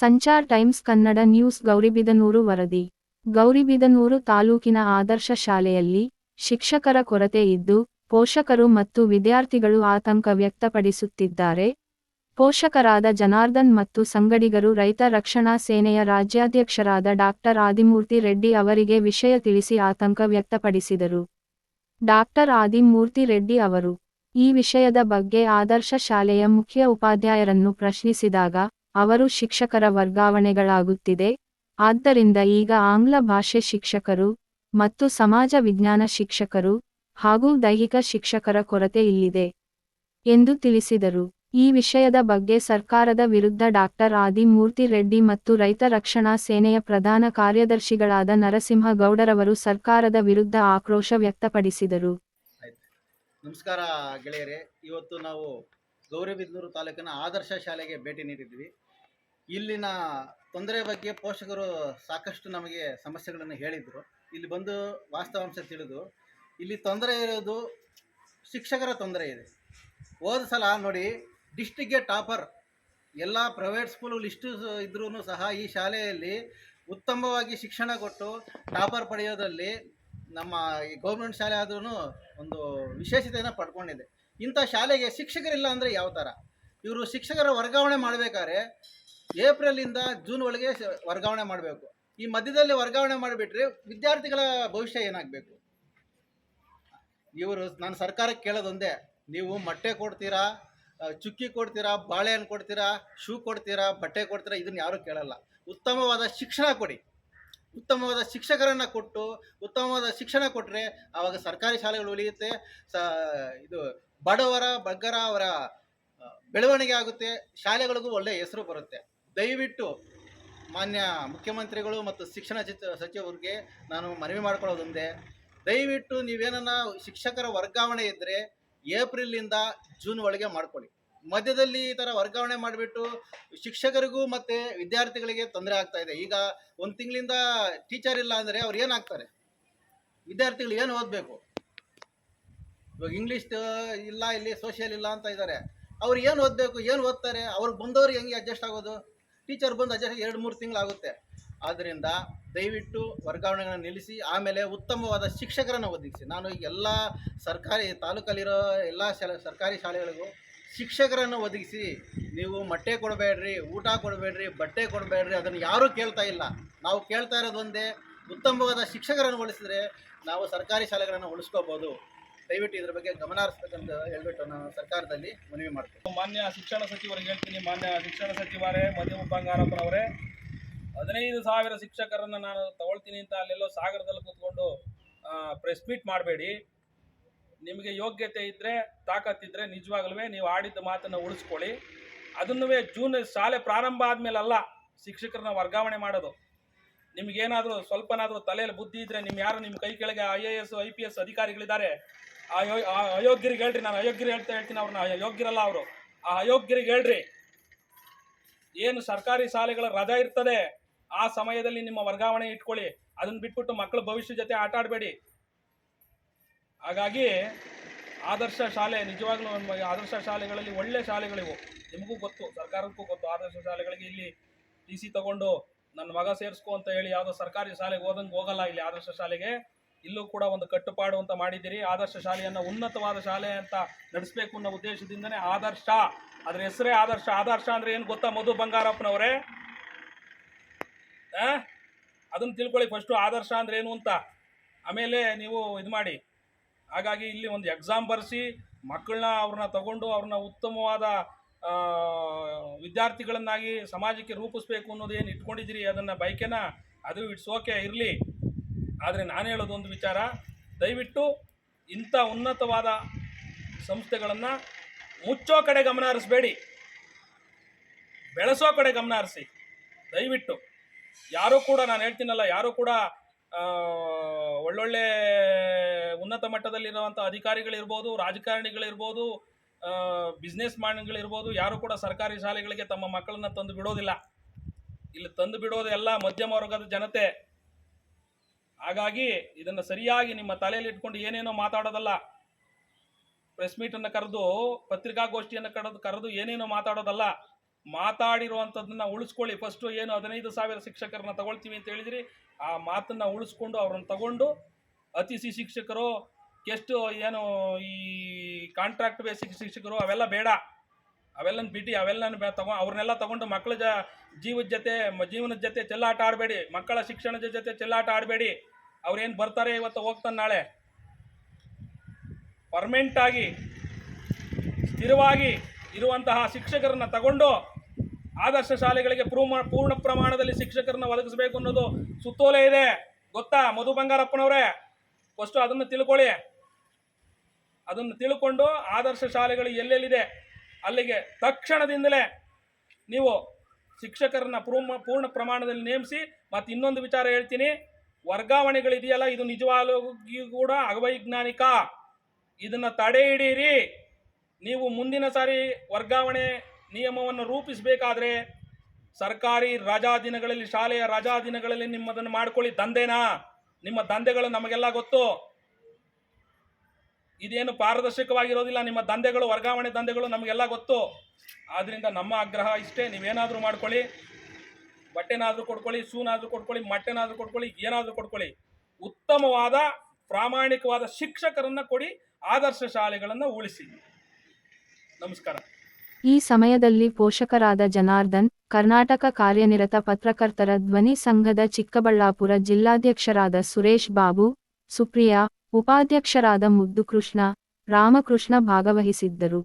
Sanchar times Kannada news Gauribidanur ವರದಿ. ಗೌರಿಬಿದನೂರು ತಾಲೂಕಿನ ಆದರ್ಶ ಶಾಲೆಯಲ್ಲಿ ಶಿಕ್ಷಕರ ಕೊರತೆ ಇದ್ದು, ಪೋಷಕರು ಮತ್ತು ವಿದ್ಯಾರ್ಥಿಗಳು ಆತಂಕ ವ್ಯಕ್ತಪಡಿಸುತ್ತಿದ್ದಾರೆ. ಪೋಷಕರಾದ ಜನಾರ್ದನ್ ಮತ್ತು ಸಂಗಡಿಗರು ರೈತ ರಕ್ಷಣಾ ಸೇನೆಯ ರಾಜ್ಯಾಧ್ಯಕ್ಷರಾದ ಡಾಕ್ಟರ್ ಆದಿಮೂರ್ತಿ ರೆಡ್ಡಿ ಅವರಿಗೆ ವಿಷಯ ತಿಳಿಸಿ ಆತಂಕ ವ್ಯಕ್ತಪಡಿಸಿದರು. ಡಾಕ್ಟರ್ ಆದಿಮೂರ್ತಿ ರೆಡ್ಡಿ ಅವರು ಈ ವಿಷಯದ ಬಗ್ಗೆ ಆದರ್ಶ ಶಾಲೆಯ ಮುಖ್ಯ ಉಪಾಧ್ಯಾಯರನ್ನು ಪ್ರಶ್ನಿಸಿದಾಗ ಅವರು ಶಿಕ್ಷಕರ ವರ್ಗಾವಣೆಗಳಾಗುತ್ತಿದೆ. ಆದ್ದರಿಂದ ಈಗ ಆಂಗ್ಲ ಭಾಷೆ ಶಿಕ್ಷಕರು ಮತ್ತು ಸಮಾಜ ವಿಜ್ಞಾನ ಶಿಕ್ಷಕರು ಹಾಗೂ ದೈಹಿಕ ಶಿಕ್ಷಕರ ಕೊರತೆ ಇಲ್ಲಿದೆ ಎಂದು ತಿಳಿಸಿದರು. ಈ ವಿಷಯದ ಬಗ್ಗೆ ಸರ್ಕಾರದ ವಿರುದ್ಧ ಡಾಕ್ಟರ್ ಆದಿಮೂರ್ತಿ ರೆಡ್ಡಿ ಮತ್ತು ರೈತ ರಕ್ಷಣಾ ಸೇನೆಯ ಪ್ರಧಾನ ಕಾರ್ಯದರ್ಶಿಗಳಾದ ನರಸಿಂಹ ಗೌಡರವರು ಸರ್ಕಾರದ ವಿರುದ್ಧ ಆಕ್ರೋಶ ವ್ಯಕ್ತಪಡಿಸಿದರು. ನಮಸ್ಕಾರ ಗೆಳೆಯರೇ. ಇವತ್ತು ನಾವು ಗೌರಿಬಿದನೂರು ತಾಲೂಕಿನ ಆದರ್ಶ ಶಾಲೆಗೆ ಭೇಟಿ ನೀಡಿದ್ವಿ. ಇಲ್ಲಿನ ತೊಂದರೆ ಬಗ್ಗೆ ಪೋಷಕರು ಸಾಕಷ್ಟು ನಮಗೆ ಸಮಸ್ಯೆಗಳನ್ನು ಹೇಳಿದರು. ಇಲ್ಲಿ ಬಂದು ವಾಸ್ತವಾಂಶ ತಿಳಿದು, ಇಲ್ಲಿ ತೊಂದರೆ ಇರೋದು ಶಿಕ್ಷಕರ ತೊಂದರೆ ಇದೆ. ಹೋದ ಸಲ ನೋಡಿ ಡಿಸ್ಟಿಕ್ಗೆ ಟಾಪರ್, ಎಲ್ಲ ಪ್ರೈವೇಟ್ ಸ್ಕೂಲು ಇಷ್ಟು ಇದ್ರೂ ಸಹ ಈ ಶಾಲೆಯಲ್ಲಿ ಉತ್ತಮವಾಗಿ ಶಿಕ್ಷಣ ಕೊಟ್ಟು ಟಾಪರ್ ಪಡೆಯೋದರಲ್ಲಿ ನಮ್ಮ ಈ ಗೌರ್ಮೆಂಟ್ ಶಾಲೆ ಆದ್ರೂ ಒಂದು ವಿಶೇಷತೆಯನ್ನು ಪಡ್ಕೊಂಡಿದೆ. ಇಂಥ ಶಾಲೆಗೆ ಶಿಕ್ಷಕರಿಲ್ಲ ಅಂದರೆ ಯಾವ ಥರ ಇವರು ಶಿಕ್ಷಕರ ವರ್ಗಾವಣೆ ಮಾಡಬೇಕಾದ್ರೆ ಏಪ್ರಿಲಿಂದ ಜೂನ್ ಒಳಗೆ ವರ್ಗಾವಣೆ ಮಾಡಬೇಕು. ಈ ಮಧ್ಯದಲ್ಲಿ ವರ್ಗಾವಣೆ ಮಾಡಿಬಿಟ್ರೆ ವಿದ್ಯಾರ್ಥಿಗಳ ಭವಿಷ್ಯ ಏನಾಗಬೇಕು? ಇವರು ನಾನು ಸರ್ಕಾರಕ್ಕೆ ಕೇಳೋದೊಂದೇ, ನೀವು ಮೊಟ್ಟೆ ಕೊಡ್ತೀರಾ ಚುಕ್ಕಿ ಕೊಡ್ತೀರಾ, ಬಾಳೆಹಣ್ಣು ಕೊಡ್ತೀರಾ, ಶೂ ಕೊಡ್ತೀರಾ, ಬಟ್ಟೆ ಕೊಡ್ತೀರಾ, ಇದನ್ನ ಯಾರೂ ಕೇಳಲ್ಲ. ಉತ್ತಮವಾದ ಶಿಕ್ಷಣ ಕೊಡಿ. ಉತ್ತಮವಾದ ಶಿಕ್ಷಕರನ್ನು ಕೊಟ್ಟು, ಉತ್ತಮವಾದ ಶಿಕ್ಷಣ ಕೊಟ್ಟರೆ ಆವಾಗ ಸರ್ಕಾರಿ ಶಾಲೆಗಳು ಉಳಿಯುತ್ತೆ, ಸ, ಇದು ಬಡವರ ಬಗ್ಗರ ಅವರ ಬೆಳವಣಿಗೆ ಆಗುತ್ತೆ. ಶಾಲೆಗಳಿಗೂ ಒಳ್ಳೆಯ ಹೆಸರು ಬರುತ್ತೆ. ದಯವಿಟ್ಟು ಮಾನ್ಯ ಮುಖ್ಯಮಂತ್ರಿಗಳು ಮತ್ತು ಶಿಕ್ಷಣ ಸಚಿವ ಸಚಿವರಿಗೆ ನಾನು ಮನವಿ ಮಾಡ್ಕೊಳ್ಳೋದೊಂದೇ ದಯವಿಟ್ಟು ನೀವೇನನ್ನ ಶಿಕ್ಷಕರ ವರ್ಗಾವಣೆ ಇದ್ದರೆ ಏಪ್ರಿಲಿಂದ ಜೂನ್ ಒಳಗೆ ಮಾಡ್ಕೊಳ್ಳಿ. ಮಧ್ಯದಲ್ಲಿ ಈ ಥರ ವರ್ಗಾವಣೆ ಮಾಡಿಬಿಟ್ಟು ಶಿಕ್ಷಕರಿಗೂ ಮತ್ತು ವಿದ್ಯಾರ್ಥಿಗಳಿಗೆ ತೊಂದರೆ ಆಗ್ತಾ ಇದೆ. ಈಗ ಒಂದು ತಿಂಗಳಿಂದ ಟೀಚರ್ ಇಲ್ಲ ಅಂದರೆ ಅವ್ರು ಏನಾಗ್ತಾರೆ ವಿದ್ಯಾರ್ಥಿಗಳು ಏನು ಓದಬೇಕು? ಇವಾಗ ಇಂಗ್ಲೀಷ್ ಇಲ್ಲ, ಇಲ್ಲಿ ಸೋಷಿಯಲ್ ಇಲ್ಲ ಅಂತ ಇದ್ದಾರೆ ಅವ್ರು ಏನು ಓದಬೇಕು, ಏನು ಓದ್ತಾರೆ ಅವ್ರಿಗೆ ಬಂದವ್ರಿಗೆ ಹೆಂಗೆ ಅಡ್ಜಸ್ಟ್ ಆಗೋದು? ಟೀಚರ್ ಬಂದು ಅಡ್ಜಸ್ಟ್ ಎರಡು ಮೂರು ತಿಂಗಳಾಗುತ್ತೆ. ಆದ್ದರಿಂದ ದಯವಿಟ್ಟು ವರ್ಗಾವಣೆಗಳನ್ನು ನಿಲ್ಲಿಸಿ, ಆಮೇಲೆ ಉತ್ತಮವಾದ ಶಿಕ್ಷಕರನ್ನು ಒದಗಿಸಿ. ನಾನು ಎಲ್ಲ ಸರ್ಕಾರಿ ತಾಲೂಕಲ್ಲಿರೋ ಎಲ್ಲ ಶಾಲೆ, ಸರ್ಕಾರಿ ಶಾಲೆಗಳಿಗೂ ಶಿಕ್ಷಕರನ್ನು ಒದಗಿಸಿ, ನೀವು ಮೊಟ್ಟೆ ಕೊಡಬೇಡ್ರಿ, ಊಟ ಕೊಡಬೇಡ್ರಿ, ಬಟ್ಟೆ ಕೊಡಬೇಡ್ರಿ, ಅದನ್ನು ಯಾರೂ ಕೇಳ್ತಾ ಇಲ್ಲ. ನಾವು ಕೇಳ್ತಾ ಇರೋದೊಂದೇ ಉತ್ತಮವಾದ ಶಿಕ್ಷಕರನ್ನು ಉಳಿಸಿದ್ರೆ ನಾವು ಸರ್ಕಾರಿ ಶಾಲೆಗಳನ್ನು ಉಳಿಸ್ಕೋಬೋದು. ದಯವಿಟ್ಟು ಇದ್ರ ಬಗ್ಗೆ ಗಮನ ಹರಿಸ್ಬೇಕಂತ ಹೇಳ್ಬಿಟ್ಟು ನಾನು ಸರ್ಕಾರದಲ್ಲಿ ಮನವಿ ಮಾಡ್ತೀನಿ. ಮಾನ್ಯ ಶಿಕ್ಷಣ ಸಚಿವರಿಗೆ ಹೇಳ್ತೀನಿ, ಮಾನ್ಯ ಶಿಕ್ಷಣ ಸಚಿವರೇ ಮಧ್ಯಮ ಬಂಗಾರಪ್ಪನವರೇ, ಹದಿನೈದು ಸಾವಿರ ಶಿಕ್ಷಕರನ್ನು ನಾನು ತಗೊಳ್ತೀನಿ ಅಂತ ಅಲ್ಲೆಲ್ಲೋ ಸಾಗರದಲ್ಲಿ ಕೂತ್ಕೊಂಡು ಪ್ರೆಸ್ ಮೀಟ್ ಮಾಡಬೇಡಿ. ನಿಮಗೆ ಯೋಗ್ಯತೆ ಇದ್ದರೆ ತಾಕತ್ತಿದ್ರೆ ನಿಜವಾಗ್ಲೂ ನೀವು ಆಡಿದ ಮಾತನ್ನು ಉಳಿಸ್ಕೊಳ್ಳಿ. ಅದನ್ನೂ ಜೂನ್ ಶಾಲೆ ಪ್ರಾರಂಭ ಆದಮೇಲಲ್ಲ ಶಿಕ್ಷಕರನ್ನ ವರ್ಗಾವಣೆ ಮಾಡೋದು. ನಿಮಗೇನಾದರೂ ಸ್ವಲ್ಪನಾದರೂ ತಲೆಯಲ್ಲಿ ಬುದ್ಧಿ ಇದ್ದರೆ ನಿಮ್ಮ ಯಾರು ನಿಮ್ಮ ಕೈ ಕೆಳಗೆ I A S, I P S ಅಧಿಕಾರಿಗಳಿದ್ದಾರೆ ಆ ಅಯೋಗ್ಯರಿಗೆ ಹೇಳ್ರಿ, ನಾನು ಅಯೋಗ್ಯರು ಹೇಳ್ತಾ ಹೇಳ್ತೀನಿ ಅವ್ರನ್ನ. ಅಯೋಗ್ಯರಲ್ಲ ಅವರು. ಆ ಅಯೋಗ್ಯರಿಗೆ ಹೇಳ್ರಿ. ಏನು ಸರ್ಕಾರಿ ಶಾಲೆಗಳ ರಜಾ ಇರ್ತದೆ, ಆ ಸಮಯದಲ್ಲಿ ನಿಮ್ಮ ವರ್ಗಾವಣೆ ಇಟ್ಕೊಳ್ಳಿ. ಅದನ್ನ ಬಿಟ್ಬಿಟ್ಟು ಮಕ್ಕಳ ಭವಿಷ್ಯ ಜೊತೆ ಆಟ ಆಡಬೇಡಿ. ಹಾಗಾಗಿ ಆದರ್ಶ ಶಾಲೆ ನಿಜವಾಗ್ಲೂ ಆದರ್ಶ ಶಾಲೆಗಳಲ್ಲಿ ಒಳ್ಳೆ ಶಾಲೆಗಳಿವು. ನಿಮಗೂ ಗೊತ್ತು, ಸರ್ಕಾರಕ್ಕೂ ಗೊತ್ತು. ಆದರ್ಶ ಶಾಲೆಗಳಿಗೆ ಇಲ್ಲಿ ಟಿ ಸಿ ತಗೊಂಡು ನನ್ನ ಮಗ ಸೇರಿಸ್ಕೊ ಅಂತ ಹೇಳಿ ಯಾವುದೋ ಸರ್ಕಾರಿ ಶಾಲೆಗೆ ಹೋದಂಗೆ ಹೋಗಲ್ಲ ಇಲ್ಲಿ ಆದರ್ಶ ಶಾಲೆಗೆ. ಇಲ್ಲೂ ಕೂಡ ಒಂದು ಕಟ್ಟುಪಾಡು ಅಂತ ಮಾಡಿದ್ದೀರಿ. ಆದರ್ಶ ಶಾಲೆಯನ್ನು ಉನ್ನತವಾದ ಶಾಲೆ ಅಂತ ನಡೆಸಬೇಕು ಅನ್ನೋ ಉದ್ದೇಶದಿಂದನೇ ಆದರ್ಶ. ಅದ್ರ ಹೆಸರೇ ಆದರ್ಶ. ಆದರ್ಶ ಅಂದ್ರೆ ಏನು ಗೊತ್ತಾ ಮಧು ಬಂಗಾರಪ್ಪನವರೇ? ಅದನ್ನು ತಿಳ್ಕೊಳ್ಳಿ ಫಸ್ಟು ಆದರ್ಶ ಅಂದ್ರೆ ಏನು ಅಂತ. ಆಮೇಲೆ ನೀವು ಇದು ಮಾಡಿ. ಹಾಗಾಗಿ ಇಲ್ಲಿ ಒಂದು ಎಕ್ಸಾಮ್ ಬರೆಸಿ ಮಕ್ಕಳನ್ನ ಅವ್ರನ್ನ ತಗೊಂಡು ಅವ್ರನ್ನ ಉತ್ತಮವಾದ ವಿದ್ಯಾರ್ಥಿಗಳನ್ನಾಗಿ ಸಮಾಜಕ್ಕೆ ರೂಪಿಸ್ಬೇಕು ಅನ್ನೋದು ಏನು ಇಟ್ಕೊಂಡಿದ್ದೀರಿ? ಅದನ್ನು ಬೈಕೆನ? ಅದು ಇಟ್ಸ್ ಓಕೆ ಇರಲಿ. ಆದರೆ ನಾನು ಹೇಳೋದು ಒಂದು ವಿಚಾರ, ದಯವಿಟ್ಟು ಇಂಥ ಉನ್ನತವಾದ ಸಂಸ್ಥೆಗಳನ್ನು ಮುಚ್ಚೋ ಕಡೆ ಗಮನ ಹರಿಸ್ಬೇಡಿ. ಬೆಳೆಸೋ ಕಡೆ ಗಮನ ಹರಿಸಿ. ದಯವಿಟ್ಟು. ಯಾರೂ ಕೂಡ ನಾನು ಹೇಳ್ತೀನಲ್ಲ, ಯಾರೂ ಕೂಡ ಒಳ್ಳೊಳ್ಳೆ ಉನ್ನತ ಮಟ್ಟದಲ್ಲಿರುವಂಥ ಅಧಿಕಾರಿಗಳಿರ್ಬೋದು, ರಾಜಕಾರಣಿಗಳಿರ್ಬೋದು ಬಿಸ್ನೆಸ್ ಮ್ಯಾನ್ಗಳಿರ್ಬೋದು ಯಾರೂ ಕೂಡ ಸರ್ಕಾರಿ ಶಾಲೆಗಳಿಗೆ ತಮ್ಮ ಮಕ್ಕಳನ್ನ ತಂದು ಬಿಡೋದಿಲ್ಲ. ಇಲ್ಲಿ ತಂದು ಬಿಡೋದು ಎಲ್ಲ ಮಧ್ಯಮ ವರ್ಗದ ಜನತೆ. ಹಾಗಾಗಿ ಇದನ್ನು ಸರಿಯಾಗಿ ನಿಮ್ಮ ತಲೆಯಲ್ಲಿ ಇಟ್ಕೊಂಡು ಏನೇನೋ ಮಾತಾಡೋದಲ್ಲ. ಪ್ರೆಸ್ ಮೀಟನ್ನು ಕರೆದು, ಪತ್ರಿಕಾಗೋಷ್ಠಿಯನ್ನು ಕರೆದು ಕರೆದು ಏನೇನೋ ಮಾತಾಡೋದಲ್ಲ. ಮಾತಾಡಿರುವಂಥದ್ದನ್ನ ಉಳಿಸ್ಕೊಳ್ಳಿ. ಫಸ್ಟು ಏನು ಹದಿನೈದು ಸಾವಿರ ಶಿಕ್ಷಕರನ್ನ ತಗೊಳ್ತೀವಿ ಅಂತ ಹೇಳಿದ್ರಿ. ಆ ಮಾತನ್ನ ಉಳಿಸ್ಕೊಂಡು ಅವ್ರನ್ನ ತಗೊಂಡು ಅತಿಥಿ ಶಿಕ್ಷಕರು, ಎಷ್ಟು ಏನು ಈ ಕಾಂಟ್ರಾಕ್ಟ್ ಬೇಸಿಕ್ ಶಿಕ್ಷಕರು, ಅವೆಲ್ಲ ಬೇಡ. ಅವೆಲ್ಲ ಬಿಟ್ಟು ಅವೆಲ್ಲನ ತಗೊ ಅವ್ರನ್ನೆಲ್ಲ ತಗೊಂಡು ಮಕ್ಕಳ ಜ ಜೀವದ ಜೊತೆ ಜೀವನದ ಜೊತೆ ಚೆಲ್ಲಾಟ ಆಡಬೇಡಿ. ಮಕ್ಕಳ ಶಿಕ್ಷಣದ ಜೊತೆ ಚೆಲ್ಲಾಟ ಆಡಬೇಡಿ. ಅವ್ರೇನು ಬರ್ತಾರೆ ಇವತ್ತು ಹೋಗ್ತಾನೆ ನಾಳೆ. ಪರ್ಮನೆಂಟ್ ಆಗಿ, ಸ್ಥಿರವಾಗಿ ಇರುವಂತಹ ಶಿಕ್ಷಕರನ್ನ ತಗೊಂಡು ಆದರ್ಶ ಶಾಲೆಗಳಿಗೆ ಪೂರ್ಣ ಪೂರ್ಣ ಪ್ರಮಾಣದಲ್ಲಿ ಶಿಕ್ಷಕರನ್ನ ಒದಗಿಸಬೇಕು ಅನ್ನೋದು ಸುತ್ತೋಲೆ ಇದೆ. ಗೊತ್ತಾ? ಮಧು ಬಂಗಾರಪ್ಪನವರೇ? ಫಸ್ಟು ಅದನ್ನು ತಿಳ್ಕೊಳ್ಳಿ. ಅದನ್ನು ತಿಳ್ಕೊಂಡು ಆದರ್ಶ ಶಾಲೆಗಳು ಎಲ್ಲೆಲ್ಲಿದೆ? ಅಲ್ಲಿಗೆ ತಕ್ಷಣದಿಂದಲೇ ನೀವು ಶಿಕ್ಷಕರನ್ನ ಪೂರ್ಣ ಪೂರ್ಣ ಪ್ರಮಾಣದಲ್ಲಿ ನೇಮಿಸಿ ಮತ್ತು ಇನ್ನೊಂದು ವಿಚಾರ ಹೇಳ್ತೀನಿ. ವರ್ಗಾವಣೆಗಳಿದೆಯಲ್ಲ, ಇದು ನಿಜವಾಗಿಯೂ ಕೂಡ ಅವೈಜ್ಞಾನಿಕ. ಇದನ್ನ ತಡೆ ಹಿಡೀರಿ. ನೀವು ಮುಂದಿನ ಸಾರಿ ವರ್ಗಾವಣೆ ನಿಯಮವನ್ನು ರೂಪಿಸಬೇಕಾದ್ರೆ ಸರ್ಕಾರಿ ರಜಾ ದಿನಗಳಲ್ಲಿ, ಶಾಲೆಯ ರಜಾ ದಿನಗಳಲ್ಲಿ ನಿಮ್ಮದನ್ನು ಮಾಡ್ಕೊಳ್ಳಿ, ದಂಧೆನಾ? ನಿಮ್ಮ ದಂಧೆಗಳು ನಮಗೆಲ್ಲ ಗೊತ್ತು. ಇದೇನು ಪಾರದರ್ಶಕವಾಗಿರೋದಿಲ್ಲ. ನಿಮ್ಮ ದಂಧೆಗಳು, ವರ್ಗಾವಣೆ ದಂಧೆಗಳು ನಮಗೆಲ್ಲ ಗೊತ್ತು. ಆದ್ದರಿಂದ ನಮ್ಮ ಆಗ್ರಹ ಇಷ್ಟೇ. ನೀವೇನಾದರೂ ಮಾಡ್ಕೊಳ್ಳಿ. ಬಟ್ಟೆನಾದರೂ ಕೊಡ್ಕೊಳ್ಳಿ ಸೂನಾದರೂ ಕೊಡ್ಕೊಳ್ಳಿ, ಮಟ್ಟೆನಾದರೂ ಕೊಡ್ಕೊಳ್ಳಿ, ಏನಾದರೂ ಕೊಡ್ಕೊಳ್ಳಿ. ಉತ್ತಮವಾದ, ಪ್ರಾಮಾಣಿಕವಾದ ಶಿಕ್ಷಕರನ್ನು ಕೊಡಿ, ಆದರ್ಶ ಶಾಲೆಗಳನ್ನು ಉಳಿಸಿ. ನಮಸ್ಕಾರ. ಈ ಸಮಯದಲ್ಲಿ ಪೋಷಕರಾದ ಜನಾರ್ದನ್, ಕರ್ನಾಟಕ ಕಾರ್ಯನಿರತ ಪತ್ರಕರ್ತರ ಧ್ವನಿ ಸಂಘದ ಚಿಕ್ಕಬಳ್ಳಾಪುರ ಜಿಲ್ಲಾಧ್ಯಕ್ಷರಾದ ಸುರೇಶ್ ಬಾಬು ಸುಪ್ರಿಯಾ ಉಪಾಧ್ಯಕ್ಷರಾದ ಮುದ್ದುಕೃಷ್ಣ ರಾಮಕೃಷ್ಣ ಭಾಗವಹಿಸಿದ್ದರು.